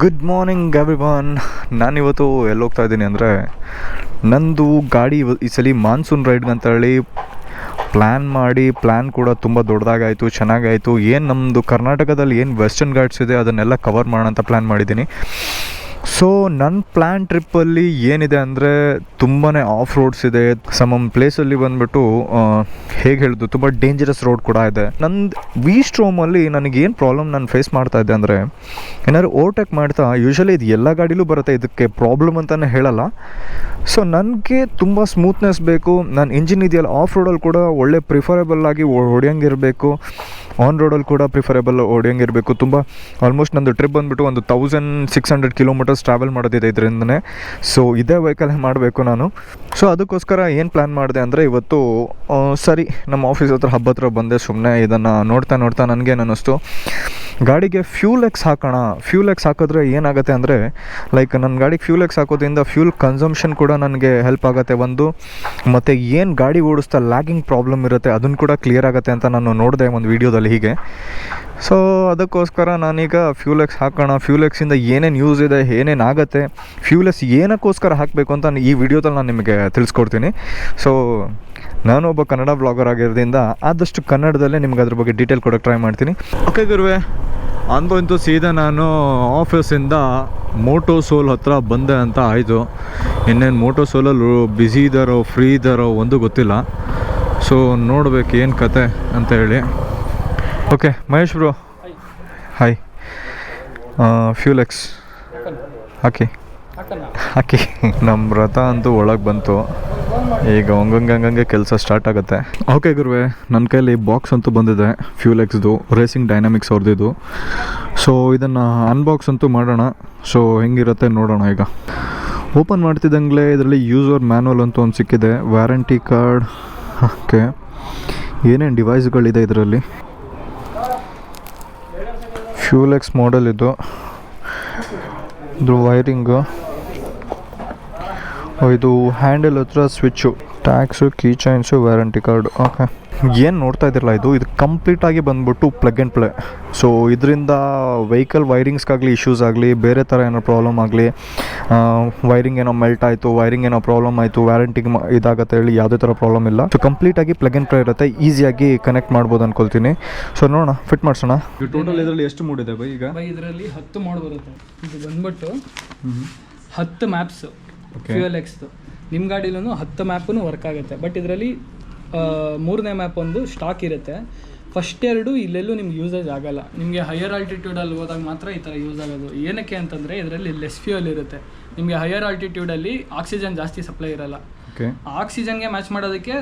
Good morning everyone ನಾನಿವತ್ತು ಎಲ್ಲಿ ಹೋಗ್ತಾ ಇದ್ದೀನಿ ಅಂದರೆ ನಂದು ಗಾಡಿ ಈ ಸಲ ಮಾನ್ಸೂನ್ ರೈಡ್ಗೆ ಅಂತ ಹೇಳಿ ಪ್ಲ್ಯಾನ್ ಮಾಡಿ ಪ್ಲ್ಯಾನ್ ಕೂಡ ತುಂಬ ದೊಡ್ಡದಾಗಾಯಿತು, ಚೆನ್ನಾಗಾಯಿತು. ಏನು ನಮ್ಮದು ಕರ್ನಾಟಕದಲ್ಲಿ ಏನು ವೆಸ್ಟರ್ನ್ ಘಾಟ್ಸ್ ಇದೆ ಅದನ್ನೆಲ್ಲ ಕವರ್ ಮಾಡೋಣ ಅಂತ ಪ್ಲ್ಯಾನ್ ಮಾಡಿದ್ದೀನಿ. ಸೊ ನನ್ನ ಪ್ಲ್ಯಾನ್ ಟ್ರಿಪ್ಪಲ್ಲಿ ಏನಿದೆ ಅಂದರೆ ತುಂಬಾ ಆಫ್ ರೋಡ್ಸ್ ಇದೆ. ಸಮ್ ಪ್ಲೇಸಲ್ಲಿ ಬಂದ್ಬಿಟ್ಟು ಹೇಗೆ ಹೇಳೋದು, ತುಂಬ ಡೇಂಜರಸ್ ರೋಡ್ ಕೂಡ ಇದೆ. ನಂದು ವಿ ಸ್ಟ್ರೋಮಲ್ಲಿ ನನಗೇನು ಪ್ರಾಬ್ಲಮ್ ನಾನು ಫೇಸ್ ಮಾಡ್ತಾ ಇದ್ದೆ ಅಂದರೆ, ಏನಾದ್ರು ಓವರ್ಟೇಕ್ ಮಾಡ್ತಾ ಯೂಶಲಿ ಇದು ಎಲ್ಲ ಗಾಡಿಲೂ ಬರುತ್ತೆ, ಇದಕ್ಕೆ ಪ್ರಾಬ್ಲಮ್ ಅಂತಲೇ ಹೇಳಲ್ಲ. ಸೊ ನನಗೆ ತುಂಬ ಸ್ಮೂತ್ನೆಸ್ ಬೇಕು. ನಾನು ಇಂಜಿನ್ ಇದೆಯಲ್ಲ ಆಫ್ ರೋಡಲ್ಲಿ ಕೂಡ ಒಳ್ಳೆ ಪ್ರಿಫರೇಬಲ್ ಆಗಿ ಹೊಡೆಯಂಗಿರಬೇಕು ಆನ್ ರೋಡಲ್ಲಿ ಕೂಡ ಪ್ರಿಫರೇಬಲ್ ಹೊಡೆಯಂಗಿರಬೇಕು ತುಂಬ ಆಲ್ಮೋಸ್ಟ್ ನಂದು ಟ್ರಿಪ್ ಬಂದುಬಿಟ್ಟು ಒಂದು thousand six hundred kilometres travel ಮಾಡೋದಿದೆ ಇದರಿಂದನೇ. ಸೊ ಇದೇ ವೆಹಿಕಲ್ ಮಾಡಬೇಕು ನಾನು? ಸೊ ಅದಕ್ಕೋಸ್ಕರ ಏನು ಪ್ಲ್ಯಾನ್ ಮಾಡಿದೆ ಅಂದರೆ ಇವತ್ತು ಸರಿ, ನಮ್ಮ ಆಫೀಸ್ ಹತ್ರ, ಹಬ್ಬ ಹತ್ರ ಬಂದೆ ಸುಮ್ಮನೆ ಇದನ್ನು ನೋಡ್ತಾ ನೋಡ್ತಾ ಅನ್ನಿಸ್ತು ಗಾಡಿಗೆ ಫ್ಯೂಲ್ ಎಕ್ಸ್ ಹಾಕೋಣ. ಫ್ಯೂಲ್ ಎಕ್ಸ್ ಹಾಕಿದ್ರೆ ಏನಾಗುತ್ತೆ ಅಂದರೆ ಲೈಕ್ ನನ್ನ ಗಾಡಿಗೆ ಫ್ಯೂಲ್ ಎಕ್ಸ್ ಹಾಕೋದ್ರಿಂದ ಫ್ಯೂಲ್ ಕನ್ಸಂಪ್ಷನ್ ಕೂಡ ನನಗೆ ಹೆಲ್ಪ್ ಆಗುತ್ತೆ ಒಂದು. ಮತ್ತು ಏನು ಗಾಡಿ ಓಡಿಸ್ತಾ ಲ್ಯಾಗಿಂಗ್ ಪ್ರಾಬ್ಲಮ್ ಇರುತ್ತೆ ಅದನ್ನು ಕೂಡ ಕ್ಲಿಯರ್ ಆಗುತ್ತೆ ಅಂತ ನಾನು ನೋಡಿದೆ ಒಂದು ವೀಡಿಯೋದಲ್ಲಿ ಹೀಗೆ. ಸೊ ಅದಕ್ಕೋಸ್ಕರ ನಾನೀಗ ಫ್ಯೂಲ್ ಎಕ್ಸ್ ಹಾಕೋಣ. ಫ್ಯೂಲ್ ಎಕ್ಸಿಂದ ಏನೇನು ಯೂಸ್ ಇದೆ, ಏನೇನು ಆಗುತ್ತೆ ಫ್ಯೂಲ್ ಎಕ್ಸ್ ಏನಕ್ಕೋಸ್ಕರ ಹಾಕಬೇಕು ಅಂತ ಈ ವಿಡಿಯೋದಲ್ಲಿ ನಾನು ನಿಮಗೆ ತಿಳಿಸ್ಕೊಡ್ತೀನಿ. ಸೊ ನಾನು ಒಬ್ಬ ಕನ್ನಡ ಬ್ಲಾಗರ್ ಆಗಿರೋದ್ರಿಂದ ಆದಷ್ಟು ಕನ್ನಡದಲ್ಲೇ ನಿಮ್ಗೆ ಅದ್ರ ಬಗ್ಗೆ ಡೀಟೇಲ್ ಕೊಡೋಕೆ ಟ್ರೈ ಮಾಡ್ತೀನಿ. ಓಕೆ ಗುರುವೆ ಅಂತೂ ಇಂತೂ ಸೀದಾ ನಾನು ಆಫೀಸಿಂದ ಮೋಟೋ ಸೋಲ್ ಹತ್ರ ಬಂದೆ ಅಂತ ಆಯಿತು. ಇನ್ನೇನು ಮೋಟೋ ಸೋಲಲ್ಲಿ ಬ್ಯುಸಿ ಇದ್ದಾರೋ ಫ್ರೀ ಇದ್ದಾರೋ ಒಂದು ಗೊತ್ತಿಲ್ಲ. ಸೊ ನೋಡ್ಬೇಕು ಏನು ಕತೆ ಅಂತ ಹೇಳಿ. Okay Mahesh bro hi FuelX ಹಾಕಿ. ಹಾಕಿ ನಮ್ಮ ರಥ ಅಂತೂ ಒಳಗೆ ಬಂತು. ಈಗ ಹಂಗಂಗೆ ಹಂಗಂಗೆ ಕೆಲಸ ಸ್ಟಾರ್ಟ್ ಆಗುತ್ತೆ. ಓಕೆ ಗುರುವೆ ನನ್ನ ಕೈಯಲ್ಲಿ ಬಾಕ್ಸ್ ಅಂತೂ ಬಂದಿದೆ ಫ್ಯೂಲ್ ಎಕ್ಸ್ದು ರೇಸಿಂಗ್ ಡೈನಾಮಿಕ್ಸ್ ಅವ್ರದ್ದು. ಸೊ ಇದನ್ನು ಅನ್ಬಾಕ್ಸ್ ಅಂತೂ ಮಾಡೋಣ. ಸೊ ಹೆಂಗಿರುತ್ತೆ ನೋಡೋಣ ಈಗ. ಓಪನ್ ಮಾಡ್ತಿದ್ದಂಗೆ ಇದರಲ್ಲಿ ಯೂಸರ್ ಮ್ಯಾನುವಲ್ ಅಂತೂ ಒಂದು ಸಿಕ್ಕಿದೆ ವ್ಯಾರಂಟಿ ಕಾರ್ಡ್ ಓಕೆ ಏನೇನು ಡಿವೈಸ್ಗಳಿದೆ ಇದರಲ್ಲಿ? ಫ್ಯೂಲ್ ಎಕ್ಸ್ ಮಾಡೆಲ್ ಇದು. ಇದು ವೈರಿಂಗು ಇದು ಹ್ಯಾಂಡಲ್ ಹತ್ರ switch. Tags key chains warranty card. Okay. ಏನು ನೋಡ್ತಾ ಇದ್ದಿರಲ್ಲ ಇದು? ಇದು ಕಂಪ್ಲೀಟಾಗಿ ಬಂದ್ಬಿಟ್ಟು ಪ್ಲಗ್ ಆ್ಯಂಡ್ ಪ್ಲೇ. ಸೊ ಇದರಿಂದ ವೆಹಿಕಲ್ ವೈರಿಂಗ್ಸ್ಗಾಗಲಿ ಇಶ್ಯೂಸ್ ಆಗಲಿ ಬೇರೆ ಥರ ಏನೋ ಪ್ರಾಬ್ಲಮ್ ಆಗಲಿ ವೈರಿಂಗ್ ಏನೋ ಮೆಲ್ಟ್ ಆಯಿತು ವೈರಿಂಗ್ ಏನೋ ಪ್ರಾಬ್ಲಮ್ ಆಯಿತು ವ್ಯಾರಂಟಿಗೆ ಇದಾಗತ್ತೆ ಹೇಳಿ ಯಾವುದೇ ಥರ ಪ್ರಾಬ್ಲಮ್ ಇಲ್ಲ. ಸೊ ಕಂಪ್ಲೀಟಾಗಿ ಪ್ಲಗ್ ಆ್ಯಂಡ್ ಪ್ಲೇ ಇರುತ್ತೆ. ಈಸಿಯಾಗಿ ಕನೆಕ್ಟ್ ಮಾಡ್ಬೋದು ಅನ್ಕೊಳ್ತೀನಿ. ಸೊ ನೋಡೋಣ ಫಿಟ್ ಮಾಡಿಸೋಣ. ಟೋಟಲ್ ಇದರಲ್ಲಿ ಎಷ್ಟು ಮೂಡಿದೆ ಬೈ ಈಗ? ಬೈ ಇದರಲ್ಲಿ ಹತ್ತು ಮೂಡ್ ಬರುತ್ತೆ. ಇದು ಬಂದ್ಬಿಟ್ಟು ಹತ್ತು ಮ್ಯಾಪ್ಸ್. ಫ್ಯೂಯಲ್ ಎಕ್ಸ್ದು ನಿಮ್ಮ ಗಾಡಿಲೂ ಹತ್ತು ಮ್ಯಾಪೂ ವರ್ಕ್ ಆಗುತ್ತೆ. ಬಟ್ ಇದರಲ್ಲಿ ಮೂರನೇ ಮ್ಯಾಪ್ ಒಂದು ಸ್ಟಾಕ್ ಇರುತ್ತೆ. ಫಸ್ಟ್ ಎರಡು ಇಲ್ಲೆಲ್ಲೂ ನಿಮ್ಗೆ ಯೂಸೇಜ್ ಆಗಲ್ಲ. ನಿಮಗೆ ಹೈಯರ್ ಆಲ್ಟಿಟ್ಯೂಡಲ್ಲಿ ಹೋದಾಗ ಮಾತ್ರ ಈ ಥರ ಯೂಸ್ ಆಗೋದು. ಏನಕ್ಕೆ ಅಂತಂದರೆ ಇದರಲ್ಲಿ ಲೆಸ್ ಫ್ಯೂಯಲ್ ಇರುತ್ತೆ. ನಿಮಗೆ ಹೈಯರ್ ಆಲ್ಟಿಟ್ಯೂಡಲ್ಲಿ ಆಕ್ಸಿಜನ್ ಜಾಸ್ತಿ ಸಪ್ಲೈ ಇರಲ್ಲ. ಆಕ್ಸಿಜನ್ಗೆ ಮ್ಯಾಚ್ ಮಾಡೋದಕ್ಕೆ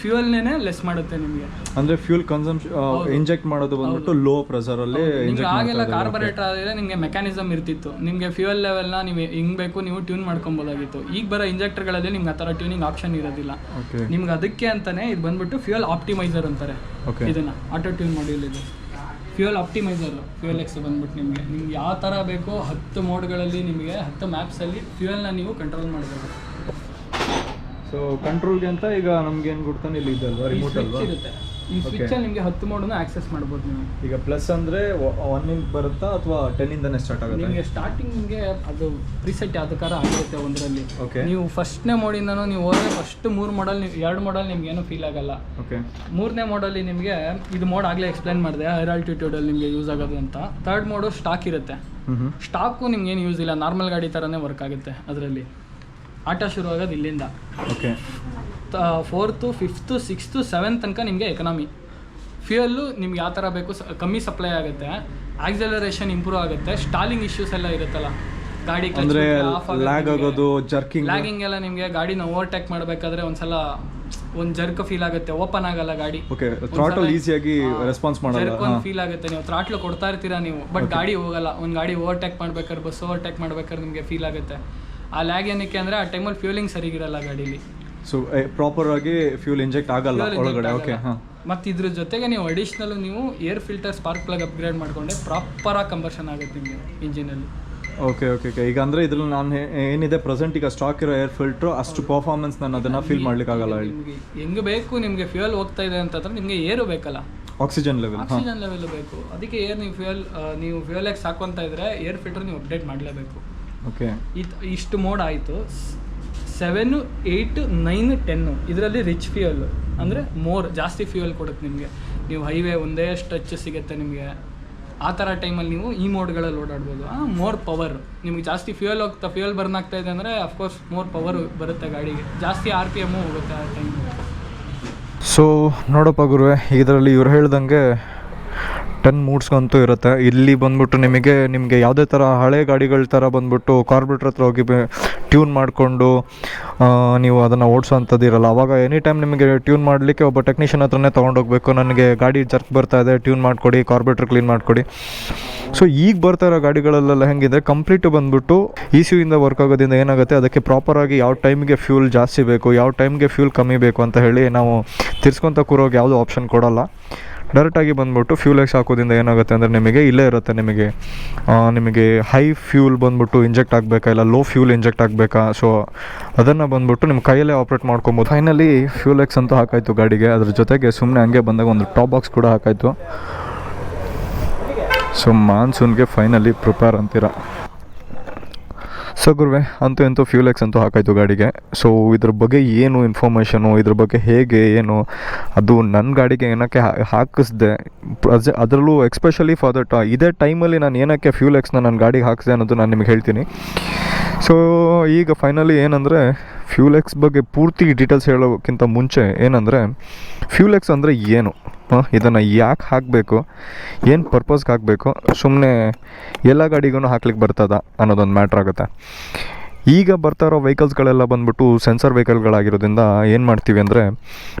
ಫ್ಯೂಯಲ್ನೇ ಲೆಸ್ ಮಾಡುತ್ತೆ ನಿಮಗೆ. ಅಂದ್ರೆ ಫ್ಯೂಲ್ ಕನ್ಸಂಪ್ಷನ್ ಇಂಜೆಕ್ಟ್ ಮಾಡೋದು ಬಂದ್ಬಿಟ್ಟು ಲೋ ಪ್ರೆಷರ್ ಅಲ್ಲಿ ನಿಮಗೆ ಆಗೆಲ್ಲ ಕಾರ್ಬೊರೇಟರ್ ಆದರೆ ನಿಮಗೆ ಮೆಕ್ಯಾನಿಸಮ್ ಇರ್ತಿತ್ತು. ನಿಮಗೆ ಫ್ಯೂಯಲ್ ಲೆವೆಲ್ನ ನೀವು ಹಿಂಗ್ ಬೇಕು ನೀವು ಟ್ಯೂನ್ ಮಾಡ್ಕೊಬೋದಾಗಿತ್ತು. ಈಗ ಬರೋ ಇಂಜೆಕ್ಟರ್ಗಳಲ್ಲಿ ನಿಮ್ಗೆ ಆ ಥರ ಟ್ಯೂನಿಂಗ್ ಆಪ್ಷನ್ ಇರೋದಿಲ್ಲ. ನಿಮ್ಗೆ ಅದಕ್ಕೆ ಅಂತಾನೆ ಇದು ಬಂದ್ಬಿಟ್ಟು ಫ್ಯೂಯಲ್ ಆಪ್ಟಿಮೈಸರ್ ಅಂತಾರೆ. ಇದನ್ನ ಆಟೋ ಟ್ಯೂನ್ ಮಾಡ್ಯೂಲ್ ಇದು. ಫ್ಯೂಯಲ್ ಆಪ್ಟಿಮೈಸರ್ ಫ್ಯೂಯಲ್ ಎಕ್ಸ್ ಬಂದ್ಬಿಟ್ಟು ನಿಮಗೆ. ನಿಮ್ಗೆ ಯಾವ ಥರ ಬೇಕೋ ಹತ್ತು ಮೋಡ್ಗಳಲ್ಲಿ ನಿಮಗೆ ಹತ್ತು ಮ್ಯಾಪ್ಸಲ್ಲಿ ಫ್ಯೂಯಲ್ನ ನೀವು ಕಂಟ್ರೋಲ್ ಮಾಡಬೇಕು ಸೊ ಕಂಟ್ರೋಲ್ಗೆ ಅಂತ ಈಗ ನಮ್ಗೆ ಏನು ಕೊಡ್ತಾನೆ? ಇಲ್ಲಿ ಇದಲ್ವಾ ಅಲ್ವಾ? ರಿಮೋಟ್ ಅಲ್ವಾ? ಇರುತ್ತೆ. ಸ್ವಿಚ್ ಅಲ್ಲಿ ನಿಮಗೆ ಹತ್ತು ಅನ್ನು ಆಕ್ಸೆಸ್ ಮಾಡ್ಬೋದು ನೀವು. ಈಗ ಪ್ಲಸ್ ಅಂದ್ರೆ ಒನ್ ಇಂದ ಬರುತ್ತಾ ಅಥವಾ ಟೆನ್ ಇಂದನೇ ಸ್ಟಾರ್ಟ್ ಆಗುತ್ತೆ? ನಿಮಗೆ ಸ್ಟಾರ್ಟಿಂಗ್ ನಿಮಗೆ ಅದು ಪ್ರಿಸೆಟ್ ಯಾವ ಥರ ಆಗಿರುತ್ತೆ ಒಂದರಲ್ಲಿ. ಓಕೆ ನೀವು ಫಸ್ಟ್ನೇ ಮೋಡಿಂದನೂ ನೀವು ಹೋದ್ರೆ ಫಸ್ಟ್ ಮೂರು ಮಾಡಲ್ ನೀವು ಎರಡು ಮಾಡಲ್ ನಿಮ್ಗೆ ಏನೂ ಫೀಲ್ ಆಗಲ್ಲ. ಓಕೆ ಮೂರನೇ ಮೋಡಲ್ಲಿ ನಿಮಗೆ ಇದು ಮೋಡ್ ಆಗಲೇ ಎಕ್ಸ್ಪ್ಲೈನ್ ಮಾಡಿದೆ ಹೈರ್ ಆಲ್ಟಿಟ್ಯೂಡಲ್ಲಿ ನಿಮಗೆ ಯೂಸ್ ಆಗೋದು ಅಂತ. ಥರ್ಡ್ ಮೋಡು ಸ್ಟಾಕ್ ಇರುತ್ತೆ. ಸ್ಟಾಕು ನಿಮ್ಗೆ ಏನು ಯೂಸ್ ಇಲ್ಲ. ನಾರ್ಮಲ್ ಗಾಡಿ ಥರನೇ ವರ್ಕ್ ಆಗುತ್ತೆ ಅದರಲ್ಲಿ. ಆಟ ಶುರು ಆಗೋದು ಇಲ್ಲಿಂದ. Okay. Fourth fifth sixth seventh ತನಕ ನಿಮಗೆ ಎಕನಾಮಿ ಫ್ಯೂಯಲ್ಲು ನಿಮ್ಗೆ ಯಾವ ಥರ ಬೇಕು ಸ- ಕಮ್ಮಿ ಸಪ್ಲೈ ಆಗುತ್ತೆ ಆಕ್ಸಲರೇಷನ್ ಇಂಪ್ರೂವ್ ಆಗುತ್ತೆ ಸ್ಟಾಲಿಂಗ್ ಇಶ್ಯೂಸ್ ಎಲ್ಲ ಇರುತ್ತಲ್ಲ. ಗಾಡಿ ಅಂದ್ರೆ ಲ್ಯಾಗ್ ಆಗೋದು ಜರ್ಕಿಂಗ್ ಲ್ಯಾಗಿಂಗ್ ಎಲ್ಲ ನಿಮಗೆ ಗಾಡಿನ ಓವರ್ಟೇಕ್ ಮಾಡಬೇಕಾದ್ರೆ ಒಂದ್ಸಲ ಒಂದು ಜರ್ಕ್ ಫೀಲ್ ಆಗುತ್ತೆ ಓಪನ್ ಆಗಲ್ಲ ಗಾಡಿ. ಓಕೆ ಥ್ರಾಟಲ್ ಈಸಿಯಾಗಿ ರೆಸ್ಪಾನ್ಸ್ ಮಾಡಲ್ಲ. ಜರ್ಕ್ ಒಂದು ಫೀಲ್ ಆಗುತ್ತೆ ನೀವು ಥ್ರಾಟ್ಲ್ ಕೊಡ್ತಾ ಇರ್ತೀರಾ ನೀವು ಬಟ್ ಗಾಡಿ ಹೋಗಲ್ಲ. ಒಂದು ಗಾಡಿ ಓವರ್ಟೇಕ್ ಮಾಡ್ಬೇಕಾದ್ರೆ ಬಸ್ ಓವರ್ಟೇಕ್ ಮಾಡ್ಬೇಕಾದ್ರೆ ನಿಮಗೆ ಫೀಲ್ ಆಗುತ್ತೆ. ಆ ಲ್ಯಾಗ್ ಏನಕ್ಕೆ ಅಂದರೆ ಆ ಟೈಮಲ್ಲಿ ಫ್ಯೂಲಿಂಗ್ ಸರಿಗಿರಲ್ಲ ಗಾಡೀಲಿ. ಸೊ ಪ್ರಾಪರ್ ಆಗಿ ಫ್ಯೂಲ್ ಇಂಜೆಕ್ಟ್ ಆಗಲ್ಲ ಒಳಗಡೆ ಓಕೆ ಮತ್ತು ಇದ್ರ ಜೊತೆಗೆ ನೀವು ಅಡಿಷ್ನಲ್ ನೀವು air filter spark plug upgrade proper ಪ್ರಾಪರಾಗಿ combustion ಆಗುತ್ತೆ ನಿಮಗೆ ಇಂಜಿನಲ್ಲಿ ಓಕೆ ಓಕೆ ಓಕೆ ಈಗ ಅಂದರೆ ಇದ್ರಲ್ಲಿ ನಾನು ಏನಿದೆ ಪ್ರೆಸೆಂಟ್ ಈಗ ಸ್ಟಾಕ್ ಇರೋ ಏರ್ ಫಿಲ್ಟ್ರು ಅಷ್ಟು ಪರ್ಫಾರ್ಮೆನ್ಸ್ ನಾನು ಅದನ್ನ ಫೀಲ್ ಮಾಡ್ಲಿಕ್ಕೆ ಆಗಲ್ಲ ಹೇಳಿ. ನಿಮಗೆ ಹೆಂಗೆ ಬೇಕು ನಿಮಗೆ ಫ್ಯೂಯಲ್ ಹೋಗ್ತಾ ಇದೆ ಅಂತಂದ್ರೆ ನಿಮಗೆ ಏರು ಬೇಕಲ್ಲ. ಆಕ್ಸಿಜನ್ ಲೆವೆಲ್ ಆಕ್ಸಿಜನ್ ಲೆವೆಲ್ ಬೇಕು. ಅದಕ್ಕೆ ಏರ್ ನೀವು ಫ್ಯೂಯಲ್ ನೀವು ಫ್ಯೂಯಲ್ ಎಕ್ಸ್ ಹಾಕೊಂತ ಇದ್ರೆ ಏರ್ ಫಿಲ್ಟರ್ ನೀವು ಅಪ್ಡೇಟ್ ಮಾಡಲೇಬೇಕು. ಓಕೆ ಇಷ್ಟು ಮೋಡ್ ಆಯಿತು. ಸೆವೆನ್ ಏಯ್ಟ್ ನೈನ್ ಟೆನ್ನು ಇದರಲ್ಲಿ ರಿಚ್ ಫ್ಯೂಯಲ್ ಅಂದರೆ ಮೋರ್ ಜಾಸ್ತಿ ಫ್ಯೂಯಲ್ ಕೊಡುತ್ತೆ ನಿಮಗೆ. ನೀವು ಹೈವೇ ಒಂದೇ ಸ್ಟ್ರಚ್ ಸಿಗುತ್ತೆ ನಿಮಗೆ. ಆ ಥರ ಟೈಮಲ್ಲಿ ನೀವು ಈ ಮೋಡ್ಗಳಲ್ಲಿ ಓಡಾಡ್ಬೋದು ಮೋರ್ ಪವರ್ ನಿಮಗೆ ಜಾಸ್ತಿ ಫ್ಯೂಯಲ್ ಹೋಗ್ತಾ ಫ್ಯೂಯಲ್ ಬರ್ನ್ ಆಗ್ತಾ ಇದೆ ಅಂದರೆ ಅಫ್ಕೋರ್ಸ್ ಮೋರ್ ಪವರ್ ಬರುತ್ತೆ ಗಾಡಿಗೆ. ಜಾಸ್ತಿ ಆರ್ ಪಿ ಎಮ್ಮು ಹೋಗುತ್ತೆ ಆ ಟೈಮ್ ಸೊ ನೋಡಪ್ಪ ಗುರುವೆ ಇದರಲ್ಲಿ ಇವ್ರು ಹೇಳ್ದಂಗೆ ಟೆನ್ ಮೂಡ್ಸ್ಗಂತೂ ಇರುತ್ತೆ. ಇಲ್ಲಿ ಬಂದ್ಬಿಟ್ಟು ನಿಮಗೆ ನಿಮಗೆ ಯಾವುದೇ ಥರ ಹಳೆ ಗಾಡಿಗಳ ಥರ ಬಂದ್ಬಿಟ್ಟು ಕಾರ್ಬ್ರೇಟ್ರ್ ಹತ್ರ ಹೋಗಿ ಟ್ಯೂನ್ ಮಾಡಿಕೊಂಡು ನೀವು ಅದನ್ನು ಓಡಿಸೋಂಥದ್ದು ಇರಲ್ಲ. ಅವಾಗ ಎನಿ ಟೈಮ್ ನಿಮಗೆ ಟ್ಯೂನ್ ಮಾಡಲಿಕ್ಕೆ ಒಬ್ಬ ಟೆಕ್ನಿಷಿಯನ್ ಹತ್ರನೇ ತೊಗೊಂಡೋಗ್ಬೇಕು. ನನಗೆ ಗಾಡಿ ಜರ್ಕ್ ಬರ್ತಾ ಇದೆ ಟ್ಯೂನ್ ಮಾಡಿಕೊಡಿ, ಕಾರ್ಬೇಟ್ರ್ ಕ್ಲೀನ್ ಮಾಡಿಕೊಡಿ. ಸೊ ಈಗ ಬರ್ತಾ ಇರೋ ಗಾಡಿಗಳಲ್ಲೆಲ್ಲ ಹೆಂಗಿದೆ? ಕಂಪ್ಲೀಟ್ ಬಂದ್ಬಿಟ್ಟು ಇ ಸಿ ಇಂದ ವರ್ಕ್ ಆಗೋದ್ರಿಂದ ಏನಾಗುತ್ತೆ? ಅದಕ್ಕೆ ಪ್ರಾಪರಾಗಿ ಯಾವ ಟೈಮ್ಗೆ ಫ್ಯೂಲ್ ಜಾಸ್ತಿ ಬೇಕು, ಯಾವ ಟೈಮ್ಗೆ ಫ್ಯೂಲ್ ಕಮ್ಮಿ ಬೇಕು ಅಂತ ಹೇಳಿ ನಾವು ತಿರ್ಸ್ಕೊತ ಕೂರೋಗಿ ಯಾವುದೂ ಆಪ್ಷನ್ ಕೊಡಲ್ಲ. ಡೈರೆಕ್ಟಾಗಿ ಬಂದುಬಿಟ್ಟು ಫ್ಯೂಲ್ ಎಕ್ಸ್ ಹಾಕೋದ್ರಿಂದ ಏನಾಗುತ್ತೆ ಅಂದರೆ ನಿಮಗೆ ಇಲ್ಲೇ ಇರುತ್ತೆ ನಿಮಗೆ. ನಿಮಗೆ ಹೈ ಫ್ಯೂಲ್ ಬಂದುಬಿಟ್ಟು ಇಂಜೆಕ್ಟ್ ಆಗಬೇಕಾ ಇಲ್ಲ ಲೋ ಫ್ಯೂಲ್ ಇಂಜೆಕ್ಟ್ ಆಗಬೇಕಾ? ಸೊ ಅದನ್ನು ಬಂದುಬಿಟ್ಟು ನಿಮ್ಮ ಕೈಯಲ್ಲೇ ಆಪ್ರೇಟ್ ಮಾಡ್ಕೊಬೋದು. ಫೈನಲಿ ಫ್ಯೂಲ್ ಎಕ್ಸ್ ಅಂತೂ ಹಾಕಾಯಿತು ಗಾಡಿಗೆ. ಅದ್ರ ಜೊತೆಗೆ ಸುಮ್ಮನೆ ಹಂಗೆ ಬಂದಾಗ ಒಂದು ಟಾಪ್ ಬಾಕ್ಸ್ ಕೂಡ ಹಾಕಾಯಿತು. ಸೊ ಮಾನ್ಸೂನ್ಗೆ ಫೈನಲಿ ಪ್ರಿಪೇರ್ ಅಂತೀರ? ಸೊ ಗುರುವೆ, ಅಂತೂ ಎಂತೂ ಫ್ಯೂಲ್ ಎಕ್ಸ್ ಅಂತೂ ಹಾಕಾಯಿತು ಗಾಡಿಗೆ. ಸೊ ಇದ್ರ ಬಗ್ಗೆ ಏನು ಇನ್ಫಾರ್ಮೇಷನು ಇದ್ರ ಬಗ್ಗೆ ಹೇಗೆ ಏನು, ಅದು ನನ್ನ ಗಾಡಿಗೆ ಏನಕ್ಕೆ ಹಾಕಿಸ್ದೆ ಅದರಲ್ಲೂ ಎಕ್ಸ್ಪೆಷಲಿ ಫಾರ್ ದಟ್ ಇದೇ ಟೈಮಲ್ಲಿ ನಾನು ಏನಕ್ಕೆ ಫ್ಯೂಲ್ ಎಕ್ಸ್ನ ನನ್ನ ಗಾಡಿಗೆ ಹಾಕಿದೆ ಅನ್ನೋದು ನಾನು ನಿಮಗೆ ಹೇಳ್ತೀನಿ. ಸೊ ಈಗ ಫೈನಲಿ ಏನಂದರೆ ಫ್ಯೂಲ್ ಎಕ್ಸ್ ಬಗ್ಗೆ ಪೂರ್ತಿ ಡೀಟೇಲ್ಸ್ ಹೇಳೋಕ್ಕಿಂತ ಮುಂಚೆ ಏನಂದರೆ ಫ್ಯೂಲೆಕ್ಸ್ ಅಂದರೆ ಏನು? ಇದನ್ನು ಯಾಕೆ ಹಾಕಬೇಕು? ಏನು ಪರ್ಪಸ್ಗೆ ಹಾಕಬೇಕು? ಸುಮ್ಮನೆ ಎಲ್ಲ ಗಾಡಿಗೂ ಹಾಕ್ಲಿಕ್ಕೆ ಬರ್ತದ ಅನ್ನೋದೊಂದು ಮ್ಯಾಟ್ರ್ ಆಗುತ್ತೆ. ಈಗ ಬರ್ತಾ ಇರೋ ವೆಹಿಕಲ್ಸ್ಗಳೆಲ್ಲ ಬಂದ್ಬಿಟ್ಟು ಸೆನ್ಸರ್ ವೆಹಿಕಲ್ಗಳಾಗಿರೋದ್ರಿಂದ ಏನು ಮಾಡ್ತೀವಿ ಅಂದರೆ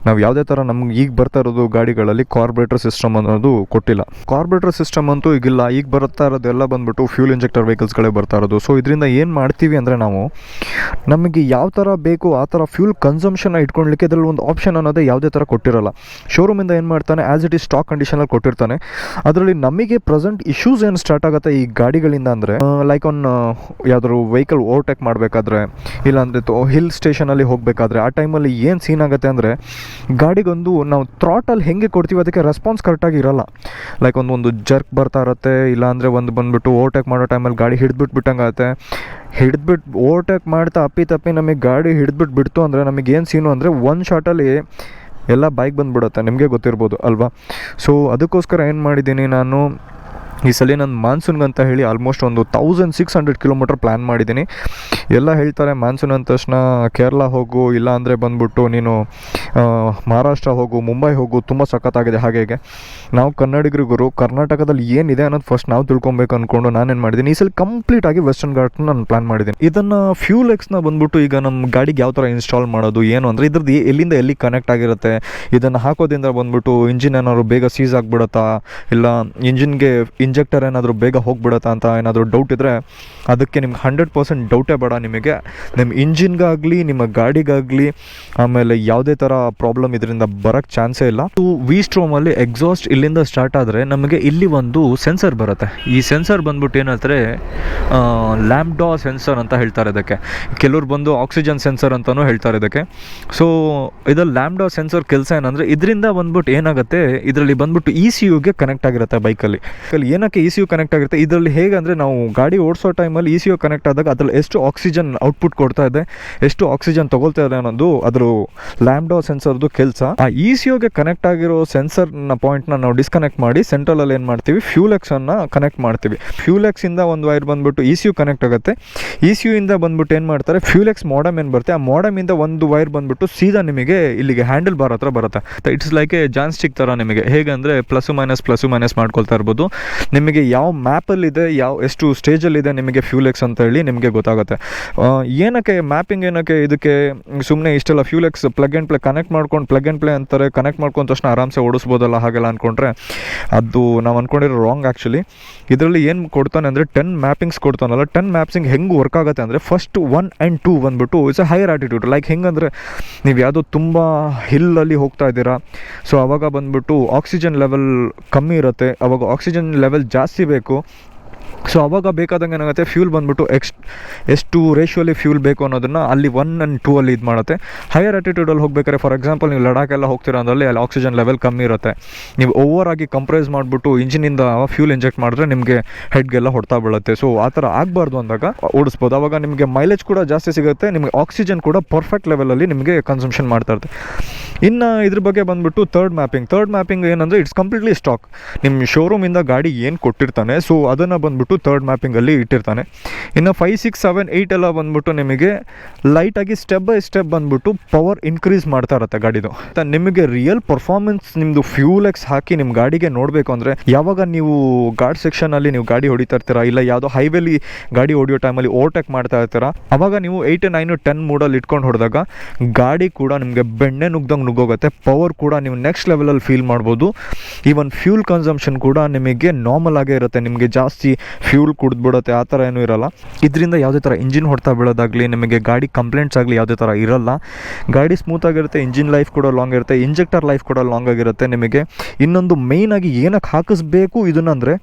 ನಾವು ಯಾವುದೇ ಥರ ನಮ್ಗೆ ಈಗ ಬರ್ತಾ ಇರೋದು ಗಾಡಿಗಳಲ್ಲಿ ಕಾರ್ಬ್ರೇಟರ್ ಸಿಸ್ಟಮ್ ಅನ್ನೋದು ಕೊಟ್ಟಿಲ್ಲ. ಕಾರ್ಬ್ರೇಟರ್ ಸಿಸ್ಟಮ್ ಅಂತೂ ಈಗಿಲ್ಲ. ಈಗ ಬರ್ತಾ ಇರೋದೆಲ್ಲ ಬಂದ್ಬಿಟ್ಟು ಫ್ಯೂಲ್ ಇಂಜೆಕ್ಟರ್ ವೆಹಿಕಲ್ಸ್ಗಳೇ ಬರ್ತಾ ಇರೋದು. ಸೊ ಇದರಿಂದ ಏನು ಮಾಡ್ತೀವಿ ಅಂದರೆ ನಾವು ನಮಗೆ ಯಾವ ಥರ ಬೇಕು ಆ ಥರ ಫ್ಯೂಲ್ ಕನ್ಸಂಪ್ಷನ್ನ ಇಟ್ಕೊಳ್ಲಿಕ್ಕೆ ಇದರಲ್ಲಿ ಒಂದು ಆಪ್ಷನ್ ಅನ್ನೋದೇ ಯಾವುದೇ ಥರ ಕೊಟ್ಟಿರಲ್ಲ. ಶೋರೂಮಿಂದ ಏನು ಮಾಡ್ತಾನೆ? ಆ್ಯಸ್ ಇಟ್ ಈಸ್ ಸ್ಟಾಕ್ ಕಂಡೀಷನಲ್ಲಿ ಕೊಟ್ಟಿರ್ತಾನೆ. ಅದರಲ್ಲಿ ನಮಗೆ ಪ್ರೆಸೆಂಟ್ ಇಶ್ಯೂಸ್ ಏನು ಸ್ಟಾರ್ಟ್ ಆಗುತ್ತೆ ಈ ಗಾಡಿಗಳಿಂದ ಅಂದರೆ ಲೈಕ್ ಒನ್ ಯಾವ್ದಾದ್ರು ವೆಹಿಕಲ್ ಓವರ್ಟೇಕ್ ಮಾಡಬೇಕಾದ್ರೆ, ಇಲ್ಲಾಂದರೆ ಹಿಲ್ ಸ್ಟೇಷನಲ್ಲಿ ಹೋಗಬೇಕಾದ್ರೆ, ಆ ಟೈಮಲ್ಲಿ ಏನು ಸೀನ್ ಆಗುತ್ತೆ ಅಂದರೆ, ಗಾಡಿಗೊಂದು ನಾವು ಥ್ರಾಟಲ್ ಹೆಂಗೆ ಕೊಡ್ತೀವಿ ಅದಕ್ಕೆ ರೆಸ್ಪಾನ್ಸ್ ಕರೆಕ್ಟಾಗಿ ಇರಲ್ಲ. ಲೈಕ್ ಒಂದು ಒಂದು ಜರ್ಕ್ ಬರ್ತಾ ಇರುತ್ತೆ, ಇಲ್ಲಾಂದರೆ ಒಂದು ಬಂದುಬಿಟ್ಟು ಓವರ್ಟೇಕ್ ಮಾಡೋ ಟೈಮಲ್ಲಿ ಗಾಡಿ ಹಿಡಿದ್ಬಿಟ್ಟು ಬಿಟ್ಟಂಗಾಗುತ್ತೆ. ಹಿಡಿದ್ಬಿಟ್ಟು ಓವರ್ಟೇಕ್ ಮಾಡ್ತಾ ಅಪ್ಪಿ ತಪ್ಪಿ ನಮಗೆ ಗಾಡಿ ಹಿಡಿದ್ಬಿಟ್ಟು ಬಿಡ್ತು ಅಂದರೆ ನಮಗೆ ಏನು ಸೀನು ಅಂದರೆ ಒಂದು ಶಾಟಲ್ಲಿ ಎಲ್ಲ ಬೈಕ್ ಬಂದುಬಿಡುತ್ತೆ. ನಿಮಗೆ ಗೊತ್ತಿರ್ಬೋದು ಅಲ್ವಾ? ಸೊ ಅದಕ್ಕೋಸ್ಕರ ಏನು ಮಾಡಿದ್ದೀನಿ ನಾನು ಈ ಸಲ ನಾನು ಮಾನ್ಸೂನ್ಗೆ ಅಂತ ಹೇಳಿ ಆಲ್ಮೋಸ್ಟ್ ಒಂದು thousand six hundred kilometre plan ಮಾಡಿದ್ದೀನಿ. ಎಲ್ಲ ಹೇಳ್ತಾರೆ ಮಾನ್ಸೂನ್ ಅಂದ ತಕ್ಷಣ ಕೇರಳ ಹೋಗು ಇಲ್ಲ ಅಂದರೆ ಬಂದ್ಬಿಟ್ಟು ನೀನು ಮಹಾರಾಷ್ಟ್ರ ಹೋಗು, ಮುಂಬೈ ಹೋಗು ತುಂಬ ಸಖತ್ತಾಗಿದೆ ಹಾಗೆ ನಾವು ಕನ್ನಡಿಗರಿಗರು ಕರ್ನಾಟಕದಲ್ಲಿ ಏನಿದೆ ಅನ್ನೋದು ಫಸ್ಟ್ ನಾವು ತಿಳ್ಕೊಬೇಕು ಅಂದ್ಕೊಂಡು ನಾನೇನು ಮಾಡಿದ್ದೀನಿ. ಈ ಸಲ ಕಂಪ್ಲೀಟ್ ಆಗಿ ವೆಸ್ಟರ್ನ್ ಗಾರ್ಡನ್ ನಾನು ಪ್ಲಾನ್ ಮಾಡಿದ್ದೀನಿ. ಇದನ್ನು ಫ್ಯೂಲ್ ಎಕ್ಸ್ನ ಬಂದ್ಬಿಟ್ಟು ಈಗ ನಮ್ಮ ಗಾಡಿಗೆ ಯಾವ ಥರ ಇನ್ಸ್ಟಾಲ್ ಮಾಡೋದು, ಏನು ಅಂದರೆ ಇದ್ರದ್ದು ಎಲ್ಲಿಂದ ಎಲ್ಲಿ ಕನೆಕ್ಟ್ ಆಗಿರುತ್ತೆ, ಇದನ್ನು ಹಾಕೋದ್ರಿಂದ ಬಂದ್ಬಿಟ್ಟು ಇಂಜಿನ್ ಏನಾದರೂ ಬೇಗ ಸೀಸ್ ಆಗಿಬಿಡುತ್ತಾ, ಇಲ್ಲ ಇಂಜಿನ್ಗೆ ಇಂಜೆಕ್ಟರ್ ಏನಾದರೂ ಬೇಗ ಹೋಗಿಬಿಡುತ್ತಾ ಅಂತ ಏನಾದರೂ ಡೌಟ್ ಇದ್ದರೆ ಅದಕ್ಕೆ ನಿಮ್ಗೆ ಹಂಡ್ರೆಡ್ ಪರ್ಸೆಂಟ್ ಡೌಟೇ ಬೇಡ ನಿಮಗೆ. ನಿಮ್ಮ ಇಂಜಿನ್ಗಾಗಲಿ ನಿಮ್ಮ ಗಾಡಿಗಾಗಲಿ, ಆಮೇಲೆ ಯಾವುದೇ ಥರ ಪ್ರಾಬ್ಲಮ್ ಇದರಿಂದ ಬರಕ್ ಚಾನ್ಸೇ ಇಲ್ಲ. ವಿ ಸ್ಟ್ರೋಮಲ್ಲಿ ಎಕ್ಸಾಸ್ಟ್ ಇಲ್ಲಿಂದ ಸ್ಟಾರ್ಟ್ ಆದರೆ ನಮಗೆ ಇಲ್ಲಿ ಒಂದು ಸೆನ್ಸರ್ ಬರುತ್ತೆ. ಈ ಸೆನ್ಸರ್ ಬಂದ್ಬಿಟ್ಟು ಏನಂದ್ರೆ ಲ್ಯಾಂಬ್ಡಾ ಸೆನ್ಸರ್ ಅಂತ ಹೇಳ್ತಾರೆ ಇದಕ್ಕೆ. ಕೆಲವ್ರು ಬಂದು ಆಕ್ಸಿಜನ್ ಸೆನ್ಸರ್ ಅಂತಲೂ ಹೇಳ್ತಾರೆ ಇದಕ್ಕೆ. ಸೊ ಇದು ಲ್ಯಾಂಬ್ಡಾ ಸೆನ್ಸರ್ ಕೆಲಸ ಏನಂದರೆ ಇದರಿಂದ ಬಂದ್ಬಿಟ್ಟು ಏನಾಗುತ್ತೆ, ಇದರಲ್ಲಿ ಬಂದ್ಬಿಟ್ಟು ಇ ಸಿ ಯುಗೆ ಕನೆಕ್ಟ್ ಆಗಿರುತ್ತೆ ಬೈಕಲ್ಲಿ ಅಲ್ಲಿ. ಏನಕ್ಕೆ ಇ ಸಿ ಯು ಕನೆಕ್ಟ್ ಆಗಿರುತ್ತೆ, ಇದರಲ್ಲಿ ಹೇಗೆ ನಾವು ಗಾಡಿ ಓಡಿಸೋ ಟೈಮಲ್ಲಿ ಇ ಸಿ ಯು ಕನೆಕ್ಟ್ ಆದಾಗ ಅದ್ರಲ್ಲಿ ಎಷ್ಟು ಆಕ್ಸಿಜನ್ ಔಟ್ಪುಟ್ ಕೊಡ್ತಾ ಇದೆ, ಎಷ್ಟು ಆಕ್ಸಿಜನ್ ತಗೊಳ್ತಾ ಇದೆ ಅನ್ನೋದು ಅದ್ರ ಲ್ಯಾಂಬ್ಡಾ ಸೆನ್ಸರ್ದು ಕೆಲಸ. ಆ ಇ ಸಿ ಯುಗೆ ಕನೆಕ್ಟ್ ಆಗಿರೋ ಸೆನ್ಸರ್ನ ಪಾಯಿಂಟ್ನ ನಾವು ಡಿಸ್ಕನೆಕ್ಟ್ ಮಾಡಿ ಸೆಂಟ್ರಲಲ್ಲಿ ಏನು ಮಾಡ್ತೀವಿ? ಫ್ಯೂಲೆಕ್ಸ್ ಅನ್ನ ಕನೆಕ್ಟ್ ಮಾಡ್ತೀವಿ. ಫ್ಯೂಲ್ ಇಂದ ಒಂದು ವೈರ್ ಬಂದ್ಬಿಟ್ಟು ಇ ಸಿ ಯು ಕನೆಕ್ಟ್ ಆಗುತ್ತೆ. ಇ ಸಿ ಯು ಇಂದ ಬಂದ್ಬಿಟ್ಟು ಏನು ಮಾಡ್ತಾರೆ? ಫ್ಯೂಲೆಕ್ಸ್ ಮೋಡಮ್ ಏನು ಬರುತ್ತೆ? ಆ ಮಾಡಮ್ ಇಂದ ಒಂದು ವೈರ್ ಬಂದ್ಬಿಟ್ಟು ಸೀದಾ ನಿಮಗೆ ಇಲ್ಲಿಗೆ ಹ್ಯಾಂಡಲ್ ಬಾರ್ ಹತ್ರ ಬರುತ್ತೆ. It's like a joystick ಥರ ನಿಮಗೆ. ಹೇಗಂದರೆ ಪ್ಲಸ್ ಮೈನಸ್ ಪ್ಲಸ್ ಮೈನಸ್ ಮಾಡ್ಕೊಳ್ತಾ ಇರ್ಬೋದು. ನಿಮಗೆ ಯಾವ ಮ್ಯಾಪಲ್ಲಿದೆ ಯಾವ ಎಷ್ಟು ಸ್ಟೇಜಲ್ಲಿದೆ ನಿಮಗೆ ಫ್ಯೂಲೆಕ್ಸ್ ಅಂತ ಹೇಳಿ ನಿಮಗೆ ಗೊತ್ತಾಗುತ್ತೆ. ಏನಕ್ಕೆ ಮ್ಯಾಪಿಂಗ್ ಏನಕ್ಕೆ ಇದಕ್ಕೆ ಸುಮ್ಮನೆ ಇಷ್ಟೆಲ್ಲ FuelX plug and plug connect ಮಾಡ್ಕೊಂಡು ಪ್ಲಗ್ ಆ್ಯಂಡ್ ಪ್ಲೇ ಅಂತಾರೆ ಕನೆಕ್ಟ್ ಮಾಡ್ಕೊಂಡ ತಕ್ಷಣ ಆರಾಮ್ಸೆ ಓಡಿಸ್ಬೋದಲ್ಲ ಹಾಗೆಲ್ಲ ಅಂದ್ಕೊಂಡ್ರೆ ಅದು ನಾವು ಅಂದ್ಕೊಂಡಿರೋ ರಾಂಗ್ ಆ್ಯಕ್ಚುಲಿ ಇದರಲ್ಲಿ ಏನು ಕೊಡ್ತಾನೆ ಅಂದರೆ ಟೆನ್ ಮ್ಯಾಪಿಂಗ್ಸ್ ಕೊಡ್ತಾನಲ್ಲ ಟೆನ್ ಮ್ಯಾಪ್ಸಿಂಗ್ ಹೆಂಗೆ ವರ್ಕ್ ಆಗುತ್ತೆ ಅಂದರೆ ಫಸ್ಟ್ ಒನ್ ಆ್ಯಂಡ್ ಟೂ ಬಂದುಬಿಟ್ಟು it's a higher attitude like ಹೆಂಗಂದರೆ ನೀವು ಯಾವುದೋ ತುಂಬ ಹಿಲ್ಲಲ್ಲಿ ಹೋಗ್ತಾ ಇದ್ದೀರಾ ಸೊ ಅವಾಗ ಬಂದ್ಬಿಟ್ಟು ಆಕ್ಸಿಜನ್ ಲೆವೆಲ್ ಕಮ್ಮಿ ಇರುತ್ತೆ, ಅವಾಗ ಆಕ್ಸಿಜನ್ ಲೆವೆಲ್ ಜಾಸ್ತಿ ಬೇಕು ಸೊ ಅವಾಗ ಬೇಕಾದಂಗೆ ಏನಾಗುತ್ತೆ? ಫ್ಯೂಲ್ ಬಂದ್ಬಿಟ್ಟು ಎಕ್ಸ್ ಎಷ್ಟು ರೇಷಿಯೋಲಿ ಫ್ಯೂಲ್ ಬೇಕು ಅನ್ನೋದನ್ನು ಅಲ್ಲಿ ಒನ್ ಆ್ಯಂಡ್ ಟೂ ಅಲ್ಲಿ ಇದು ಮಾಡುತ್ತೆ. ಹೈಯರ್ ಆಟಿಟ್ಯೂಡಲ್ಲಿ ಹೋಗಬೇಕಾದ್ರೆ ಫಾರ್ ಎಕ್ಸಾಂಪಲ್ ನೀವು ಲಡಾಖೆಲ್ಲ ಹೋಗ್ತೀರಾ ಅಂದಲ್ಲಿ ಅಲ್ಲಿ ಆಕ್ಸಿಜನ್ ಲೆವೆಲ್ ಕಮ್ಮಿ ಇರುತ್ತೆ. ನೀವು ಓವರ್ ಆಗಿ ಕಂಪ್ರೈಸ್ ಮಾಡಿಬಿಟ್ಟು ಇಂಜಿನಿಂದ ಫ್ಯೂಲ್ ಇಂಜೆಕ್ಟ್ ಮಾಡಿದ್ರೆ ನಿಮಗೆ ಹೆಡ್ಗೆಲ್ಲ ಹೊಡ್ತಾ ಬೀಳುತ್ತೆ. ಸೊ ಆ ಥರ ಆಗಬಾರ್ದು ಅಂದಾಗ ಓಡಿಸ್ಬೋದು. ಅವಾಗ ನಿಮಗೆ ಮೈಲೇಜ್ ಕೂಡ ಜಾಸ್ತಿ ಸಿಗುತ್ತೆ. ನಿಮಗೆ ಆಕ್ಸಿಜನ್ ಕೂಡ ಪರ್ಫೆಕ್ಟ್ ಲೆವೆಲಲ್ಲಿ ನಿಮಗೆ ಕನ್ಸಂಪ್ಷನ್ ಮಾಡ್ತಾ ಇರುತ್ತೆ. ಇನ್ನು ಇದ್ರ ಬಗ್ಗೆ ಬಂದ್ಬಿಟ್ಟು ಥರ್ಡ್ ಮ್ಯಾಪಿಂಗ್ ಥರ್ಡ್ ಮ್ಯಾಪಿಂಗ್ ಏನಂದರೆ ಇಟ್ಸ್ ಕಂಪ್ಲೀಟ್ಲಿ ಸ್ಟಾಕ್ ನಿಮ್ಮ ಶೋರೂಮಿಂದ ಗಾಡಿ ಏನು ಕೊಟ್ಟಿರ್ತಾನೆ? ಸೊ ಅದನ್ನು ಬಂದ್ಬಿಟ್ಟು ಥರ್ಡ್ ಮ್ಯಾಪಿಂಗಲ್ಲಿ ಇಟ್ಟಿರ್ತಾನೆ. ಇನ್ನು ಫೈವ್ ಸಿಕ್ಸ್ ಸೆವೆನ್ ಏಯ್ಟ್ ಎಲ್ಲ ಬಂದ್ಬಿಟ್ಟು ನಿಮಗೆ ಲೈಟಾಗಿ ಸ್ಟೆಪ್ ಬೈ ಸ್ಟೆಪ್ ಬಂದ್ಬಿಟ್ಟು ಪವರ್ ಇನ್ಕ್ರೀಸ್ ಮಾಡ್ತಾ ಇರುತ್ತೆ ಗಾಡಿದು. ನಿಮಗೆ ರಿಯಲ್ ಪರ್ಫಾರ್ಮೆನ್ಸ್ ನಿಮ್ಮದು ಫ್ಯೂಲ್ ಎಕ್ಸ್ ಹಾಕಿ ನಿಮ್ಮ ಗಾಡಿಗೆ ನೋಡಬೇಕು ಅಂದರೆ ಯಾವಾಗ ನೀವು ಗಾರ್ಡ್ ಸೆಕ್ಷನಲ್ಲಿ ನೀವು ಗಾಡಿ ಹೊಡಿತಾ ಇರ್ತೀರಾ, ಇಲ್ಲ ಯಾವುದೋ ಹೈವೇಲಿ ಗಾಡಿ ಹೊಡಿಯೋ ಟೈಮಲ್ಲಿ ಓವರ್ಟೇಕ್ ಮಾಡ್ತಾ ಇರ್ತೀರ, ಅವಾಗ ನೀವು ಏಯ್ಟ್ ನೈನು ಟೆನ್ ಮೂಡಲ್ಲಿ ಇಟ್ಕೊಂಡು ಹೊಡೆದಾಗ ಗಾಡಿ ಕೂಡ ನಿಮಗೆ ಬೆಣ್ಣೆ ನುಗ್ದಂಗೆ ನುಗ್ಗೋಗುತ್ತೆ ಪವರ್ ಕೂಡ ನೀವು ನೆಕ್ಸ್ಟ್ ಲೆವೆಲಲ್ಲಿ ಫೀಲ್ ಮಾಡ್ಬೋದು. ಈವನ್ ಫ್ಯೂಲ್ ಕನ್ಸಂಪ್ಷನ್ ಕೂಡ ನಿಮಗೆ ನಾರ್ಮಲ್ ಆಗೇ ಇರುತ್ತೆ, ನಿಮಗೆ ಜಾಸ್ತಿ ಫ್ಯೂಲ್ ಕುಡಿದ್ಬಿಡುತ್ತೆ, ಆ ಥರ ಏನೂ ಇರಲ್ಲ. ಇದರಿಂದ ಯಾವುದೇ ಥರ ಇಂಜಿನ್ ಹೊಡ್ತಾ ಬೀಳೋದಾಗಲಿ, ನಿಮಗೆ ಗಾಡಿ ಕಂಪ್ಲೇಂಟ್ಸ್ ಆಗಲಿ ಯಾವುದೇ ಥರ ಇರಲ್ಲ. ಗಾಡಿ ಸ್ಮೂತಾಗಿರುತ್ತೆ ಇಂಜಿನ್ ಲೈಫ್ ಕೂಡ ಲಾಂಗ್ ಇರುತ್ತೆ ಇಂಜೆಕ್ಟರ್ ಲೈಫ್ ಕೂಡ ಲಾಂಗ್ ಆಗಿರುತ್ತೆ ನಿಮಗೆ. ಇನ್ನೊಂದು ಮೇಯ್ನಾಗಿ ಏನಕ್ಕೆ ಹಾಕಿಸ್ಬೇಕು ಇದನ್ನಂದರೆ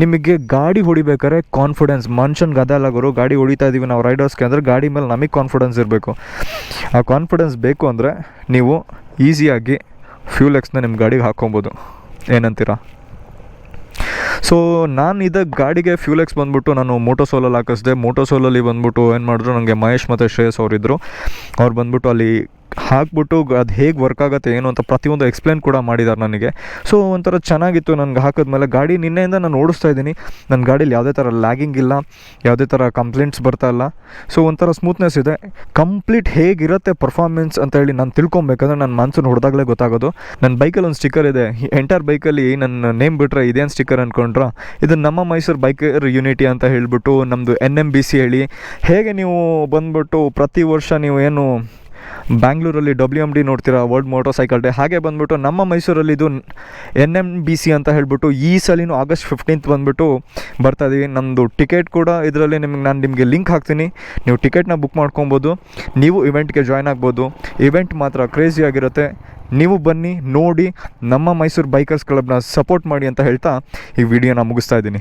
ನಿಮಗೆ ಗಾಡಿ ಹೊಡಿಬೇಕಾದ್ರೆ ಕಾನ್ಫಿಡೆನ್ಸ್ ಮನುಷ್ಯನ್ಗೆ ಅದಲ್ಲ ಗುರು, ಗಾಡಿ ಹೊಡಿತಾ ಇದ್ದೀವಿ ನಾವು ರೈಡರ್ಸ್ಗೆ ಅಂದರೆ ಗಾಡಿ ಮೇಲೆ ನಮಗೆ ಕಾನ್ಫಿಡೆನ್ಸ್ ಇರಬೇಕು. ಆ ಕಾನ್ಫಿಡೆನ್ಸ್ ಬೇಕು ಅಂದರೆ ನೀವು ಈಸಿಯಾಗಿ ಫ್ಯೂಲ್ ಎಕ್ಸ್ನ ನಿಮ್ಮ ಗಾಡಿಗೆ ಹಾಕ್ಕೊಬೋದು. ಏನಂತೀರಾ? ಸೊ ನಾನು ಇದ ಗಾಡಿಗೆ ಫ್ಯೂಲ್ ಎಕ್ಸ್ ಬಂದ್ಬಿಟ್ಟು ನಾನು ಮೋಟೋಸೋಲಲ್ಲಿ ಹಾಕಿಸ್ದೆ. ಮೋಟೋಸೋಲಲ್ಲಿ ಬಂದ್ಬಿಟ್ಟು ಏನು ಮಾಡಿದ್ರು ನನಗೆ ಮಹೇಶ್ ಮತ್ತು ಶ್ರೇಯಸ್ ಅವರಿದ್ದರು ಅವ್ರು ಬಂದ್ಬಿಟ್ಟು ಅಲ್ಲಿ ಹಾಕ್ಬಿಟ್ಟು ಅದು ಹೇಗೆ ವರ್ಕ್ ಆಗುತ್ತೆ ಏನು ಅಂತ ಪ್ರತಿಯೊಂದು ಎಕ್ಸ್ಪ್ಲೇನ್ ಕೂಡ ಮಾಡಿದ್ದಾರೆ ನನಗೆ. ಸೊ ಒಂಥರ ಚೆನ್ನಾಗಿತ್ತು ನನಗೆ ಹಾಕಿದ್ಮೇಲೆ ಗಾಡಿ ನಿನ್ನೆಯಿಂದ ನಾನು ಓಡಿಸ್ತಾ ಇದ್ದೀನಿ. ನನ್ನ ಗಾಡೀಲಿ ಯಾವುದೇ ಥರ ಲ್ಯಾಗಿಂಗ್ ಇಲ್ಲ, ಯಾವುದೇ ಥರ ಕಂಪ್ಲೇಂಟ್ಸ್ ಬರ್ತಾ ಇಲ್ಲ. ಸೊ ಒಂಥರ ಸ್ಮೂತ್ನೆಸ್ ಇದೆ. ಕಂಪ್ಲೀಟ್ ಹೇಗಿರುತ್ತೆ ಪರ್ಫಾರ್ಮೆನ್ಸ್ ಅಂತ ಹೇಳಿ ನಾನು ತಿಳ್ಕೊಬೇಕಂದ್ರೆ ನನ್ನ ಮನ್ಸನ್ನು ಹೊಡೆದಾಗಲೇ ಗೊತ್ತಾಗೋದು. ನನ್ನ ಬೈಕಲ್ಲಿ ಒಂದು ಸ್ಟಿಕ್ಕರ್ ಇದೆ. ಎಂಟರ್ ಬೈಕಲ್ಲಿ ನನ್ನ ನೇಮ್ ಬಿಟ್ಟರೆ ಇದೇನು ಸ್ಟಿಕ್ಕರ್ ಅಂದ್ಕೊಂಡ್ರೆ ಇದು ನಮ್ಮ ಮೈಸೂರು ಬೈಕರ್ ಯೂನಿಟಿ ಅಂತ ಹೇಳಿಬಿಟ್ಟು ನಮ್ಮದು ಎನ್ ಎಂ ಬಿ ಸಿ ಹೇಳಿ. ಹೇಗೆ ನೀವು ಬಂದ್ಬಿಟ್ಟು ಪ್ರತಿ ವರ್ಷ ನೀವು ಏನು ಬ್ಯಾಂಗ್ಳೂರಲ್ಲಿ ಡಬ್ಲ್ಯೂ ಎಂ ಡಿ ನೋಡ್ತೀರಾ ವರ್ಲ್ಡ್ ಮೋಟರ್ ಸೈಕಲ್ ಡೇ ಹಾಗೆ ಬಂದ್ಬಿಟ್ಟು ನಮ್ಮ ಮೈಸೂರಲ್ಲಿ ಇದು ಎನ್ ಎಂ ಬಿ ಸಿ ಅಂತ ಹೇಳ್ಬಿಟ್ಟು ಈ ಸಲಿನೂ ಆಗಸ್ಟ್ ಫಿಫ್ಟೀನ್ತ್ ಬಂದ್ಬಿಟ್ಟು ಬರ್ತಾ ಇದೀವಿ. ನಮ್ಮದು ಟಿಕೆಟ್ ಕೂಡ ಇದರಲ್ಲಿ ನಿಮ್ಗೆ ನಾನು ನಿಮಗೆ ಲಿಂಕ್ ಹಾಕ್ತೀನಿ. ನೀವು ಟಿಕೆಟ್ನ ಬುಕ್ ಮಾಡ್ಕೊಬೋದು. ನೀವು ಇವೆಂಟ್ಗೆ ಜಾಯ್ನ್ ಆಗ್ಬೋದು. ಇವೆಂಟ್ ಮಾತ್ರ ಕ್ರೇಜಿ ಆಗಿರುತ್ತೆ. ನೀವು ಬನ್ನಿ, ನೋಡಿ, ನಮ್ಮ ಮೈಸೂರು ಬೈಕರ್ಸ್ ಕ್ಲಬ್ನ ಸಪೋರ್ಟ್ ಮಾಡಿ ಅಂತ ಹೇಳ್ತಾ ಈ ವಿಡಿಯೋನ ಮುಗಿಸ್ತಾ ಇದ್ದೀನಿ.